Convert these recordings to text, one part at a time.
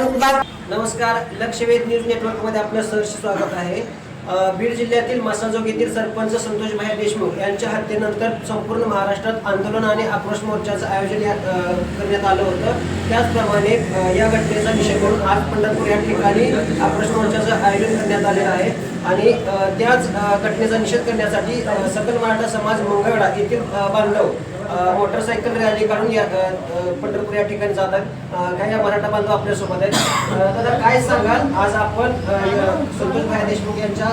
बाग नमस्कार लक्षवेध न्यूज नेटवर्कमध्ये आपलं सहर्ष स्वागत आहे. बीड जिल्ह्यातील मसाजोग येथील सरपंच संतोष भाई देशमुख यांच्या हत्येनंतर संपूर्ण महाराष्ट्रात आंदोलन आणि आक्रोश मोर्चाचं आयोजन या- करण्यात आलं होतं. त्याचप्रमाणे या घटनेचा निषेध म्हणून आज पंढरपूर या ठिकाणी आक्रोश मोर्चाचं आयोजन करण्यात आलेलं आहे. आणि त्याच घटनेचा निषेध करण्यासाठी सकल मराठा समाज मंगळवेढा येथील बांधव मोटरसायकल रॅली काढून या पंढरपूर या ठिकाणी जातात. अ, काही या मराठा बांधव आपल्यासोबत आहेत. तर दादा काय सांगाल? आज आपण संतोष भाई देशमुख यांच्या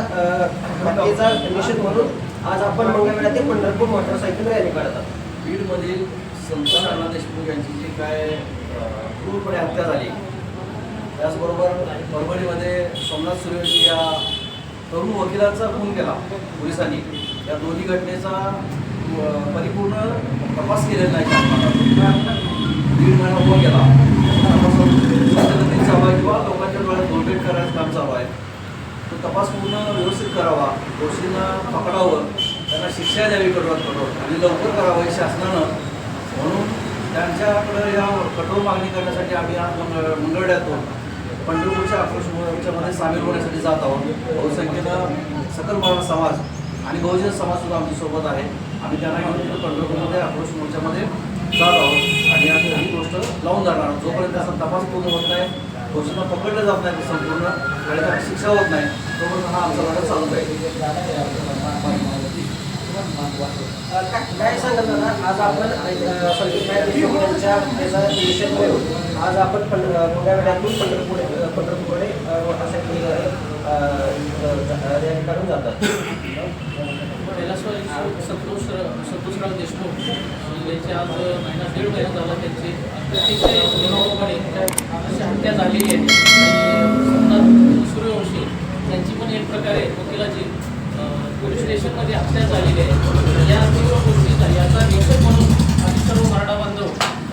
घटनेचा निषेध म्हणून आज आपण मंगळवेढ्यातील पंढरपूर मोटरसायकल रॅली काढत आहोत बीडमधील संतोष अण्णा देशमुख यांची जी काय क्रूरपणे हत्या झाली त्याचबरोबर परभणीमध्ये सोमनाथ सूर्यवंशी या तरुण वकिलाचा खून केला पोलिसांनी. या दोन्ही घटनेचा परिपूर्ण तपास केलेला नाही शासनानं. दीड महिना होऊन गेला तपासात चालू आहे किंवा लोकांच्या डोळ्यात गोलबेट करायचं काम चालू आहे. तो तपास पूर्ण व्यवस्थित करावा. दोषींना पकडावं. त्यांना शिक्षा द्यावी कठोरात कठोर आणि लवकर करावं हे शासनानं. म्हणून त्यांच्याकडं या कठोर मागणी करण्यासाठी आम्ही आज मंगळ मंगळड्यातून पंढरपूरच्या आक्रोश मोर्चामध्ये सामील होण्यासाठी जात आहोत. बहुसंख्येनं सकल मराठा समाज आणि बहुजन समाजसुद्धा आमच्यासोबत आहे. आम्ही त्यांना घेऊन तिथं पंढरपूरमध्ये आक्रोश मोर्चामध्ये जात आहोत आणि आम्ही ही गोष्ट लावून जाणार आहोत जोपर्यंत त्याचा तपास पूर्ण होत नाही दोषींना पकडलं जात नाही संपूर्ण आणि त्यांना शिक्षा होत नाही तोपर्यंत हा आमचा लढा चालू अ, काय काय सांगाल दादा आज आपण अ, आज आपण पंढ- अ, मंगळवेढ्यातून पंढरपूर पंढरपूरकडे अ, मोटरसायकल अ, रॅली काढून जातात कैलासवाडी संतोष संतोषराव देशमुख यांचे आज महिना दीड महिना झाला त्यांची अतिशय निर्ममपणे अशी हत्या झालेली आहे. आणि सूर्यवंशी त्यांची पण एक प्रकारे वकिलाची पोलीस स्टेशनमध्ये हत्या झालेली आहे. या तीव्र याचा निषेध म्हणून आम्ही सर्व मराठा बांधव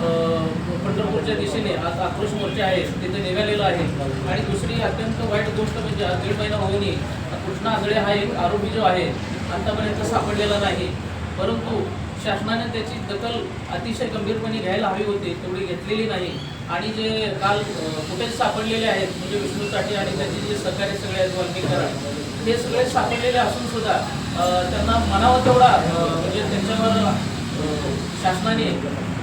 अं, पंढरपूरच्या दिशेने आज आक्रोश मोर्चे आहेत तिथे निघालेला आहे आणि दुसरी एक गोष्ट म्हणजे दीड महिना होऊनही कृष्णा आगळे हा एक आरोपी जो आहे आतापर्यंत सापडलेला नाही. परंतु शासनाने त्याची दखल अतिशय गंभीरपणे घ्यायला हवी होती तेवढी घेतलेली नाही. आणि जे काल कुठेच सापडलेले आहेत म्हणजे विष्णू साठी आणि त्याचे जे सहकारी सगळे आहेत वाल्मिकरण हे सगळे सापडलेले असून सुद्धा त्यांना म्हणावं तेवढा म्हणजे त्यांच्यावर शासनाने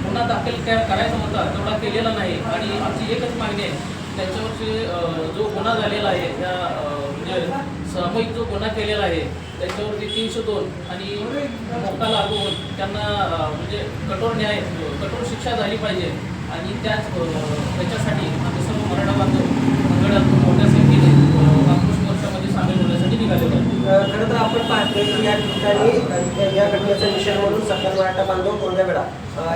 गुन्हा दाखल करायचा होता तेवढा केलेला नाही. आणि आमची एकच मागणी आहे त्यांच्यावरचे जो गुन्हा झालेला आहे त्या म्हणजे सामूहिक जो गुन्हा केलेला आहे त्याच्यावरती तीनशे दोन आणि मोका लागू होऊन त्यांना म्हणजे कठोर न्याय कठोर शिक्षा झाली पाहिजे. आणि त्याच त्याच्यासाठी आम्ही सर्व मराठा बांधव मंगळात मोठ्या संख्येने अं, आक्रोश मोर्चामध्ये सामील होण्यासाठी निघालेलो आहे अ, खरं तर आपण पाहतोय की या ठिकाणी या घटनेचा निषेध म्हणून सकल मराठा बांधव कोंडावेडा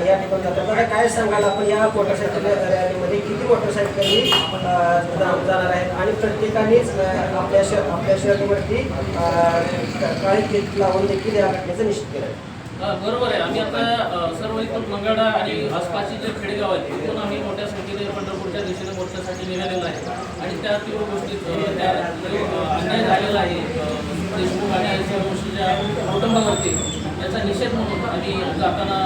या ठिकाणी जातात. तर काय सांगाल आपण या मोटरसायकल रॅलीमध्ये किती मोटरसायकली अ, जाणार आहेत? आणि प्रत्येकानेच आपल्या शहर आपल्या शर्टवरती काळी टीप लावून देखील या घटनेचं निषेध केला आहे बरोबर आहे. आम्ही आता सर्व इथून मंगळा आणि आसपासचे जे खेडेगाव आहेत तिथून आम्ही मोठ्या संख्येने पंढरपूरच्या दिशेने मोर्चासाठी निघालेलो आहे. आणि त्या तीव्र गोष्टीत त्या अन्याय झालेला आहे देशमुख आणि सूर्यवंशीच्या कुटुंबावरती याचा निषेध म्हणून आम्ही जाताना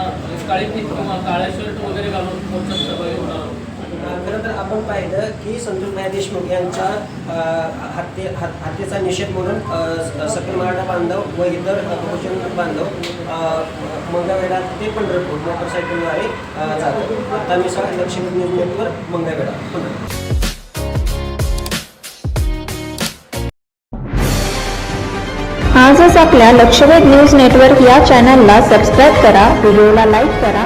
काळी किंवा काळ्या शर्ट वगैरे घालून मोर्चात सहभागी होणार आहोत. खरं तर आपण पाहिलं की संतोष भाई देशमुख यांच्या हत्ये हत्येचा निषेध म्हणून सकल मराठा बांधव व इतर बहुजन बांधव मंगळवेढा ते पंढरपूर मोटरसायकलद्वारे जातात. आता मी सगळ्या लक्ष्मी न्यूज नेटवर्क मंगळवेढा. पंढरपूर आजच आपल्या लक्षवेध न्यूज नेटवर्क या चॅनलला सबस्क्राईब करा व्हिडिओला लाईक करा